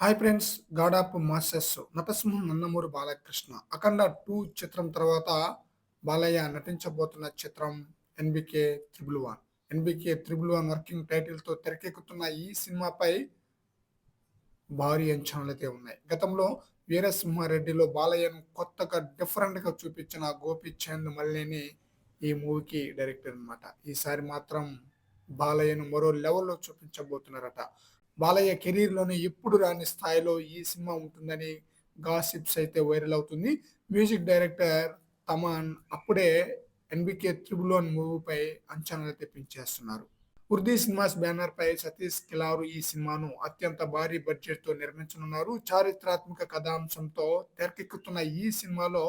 Hi friends god of masters నటసింహం Nandamuri Balakrishna. Akhanda two చిత్రం తర్వాత బాలయ్య నటించబోతున్న చిత్రం NBK triple one NBK triple one working టైటిల్తో తెరకెక్కుతున్న ఈ సినిమాపై భారీ అంచనాలు అయితే ఉన్నాయి. గతంలో వీరసింహారెడ్డిలో బాలయ్యను కొత్తగా డిఫరెంట్గా చూపించిన గోపిచంద్ మల్లేని ఈ మూవీకి డైరెక్టర్ అన్నమాట ఈసారి మాత్రం బాలయ్యను మరో లెవెల్లో చూపించబోతున్నారట. బాలయ్య కెరీర్లోనే ఎప్పుడు రాని స్థాయిలో ఈ సినిమా ఉంటుందని గాసిప్స్ అయితే వైరల్ అవుతుంది. మ్యూజిక్ డైరెక్టర్ తమన్ అప్పుడే ఎన్బికే త్రిబుల్ వన్ మూవీపై అంచనాలు తెప్పించేస్తున్నారు ఉర్దీ సినిమాస్ బ్యానర్ పై సతీష్ కిలారు ఈ సినిమాను అత్యంత భారీ బడ్జెట్తో నిర్మించనున్నారు. చారిత్రాత్మక కథాంశంతో తెరకెక్కుతున్న ఈ సినిమాలో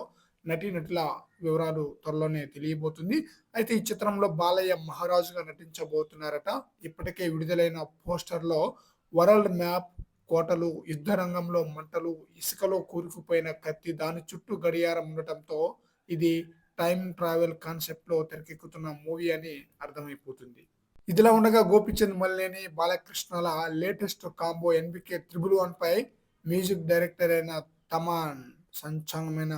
నటీనటుల వివరాలు త్వరలోనే తెలియబోతుంది. అయితే ఈ చిత్రంలో బాలయ్య మహారాజుగా నటించబోతున్నారట. ఇప్పటికే విడుదలైన పోస్టర్లో వరల్డ్ మ్యాప్ కోటలు యుద్ధ రంగంలో మంటలు ఇసుకలో కూరుకుపోయిన కత్తి దాని చుట్టూ గడియారం ఉండటంతో ఇది టైం ట్రావెల్ కాన్సెప్ట్లో తెరకెక్కుతున్న మూవీ అని అర్థమైపోతుంది. ఇదిలా ఉండగా Gopichand Malineni బాలకృష్ణల latest combo NBK triple one పై మ్యూజిక్ డైరెక్టర్ అయిన తమాన్ సంచలనమైన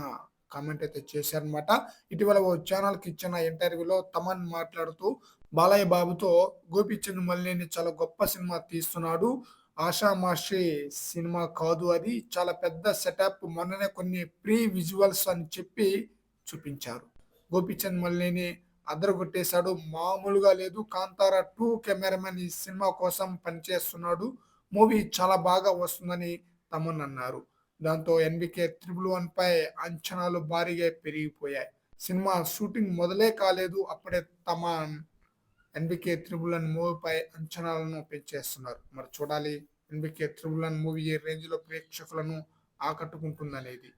కామెంట్ అయితే చేశారనమాట ఇటీవల ఓ ఛానల్కి ఇచ్చిన ఇంటర్వ్యూలో తమన్ మాట్లాడుతూ బాలయ్య బాబుతో గోపిచంద్ మల్లేని చాలా గొప్ప సినిమా తీస్తున్నాడు. ఆషామాషి సినిమా కాదు అది. చాలా పెద్ద సెటప్ మొన్ననే కొన్ని ప్రీ విజువల్స్ అని చెప్పి చూపించారు. గోపిచంద్ మల్లేని అదరగొట్టేశాడు మామూలుగా లేదు. కాంతారా టూ కెమెరామెన్ ఈ సినిమా కోసం పనిచేస్తున్నాడు. మూవీ చాలా బాగా వస్తుందని తమన్ అన్నారు. దాంతో ఎన్బికే త్రిబుల్ వన్ పై అంచనాలు భారీగా పెరిగిపోయాయి. సినిమా షూటింగ్ మొదలే కాలేదు. అప్పుడే తమన్ ఎన్బికే త్రిబుల్ వన్ మూవీపై అంచనాలను పెంచేస్తున్నారు. మరి చూడాలి ఎన్బికే త్రిబుల్ అండ్ మూవీ ఏ రేంజ్లో ప్రేక్షకులను ఆకట్టుకుంటుందనేది.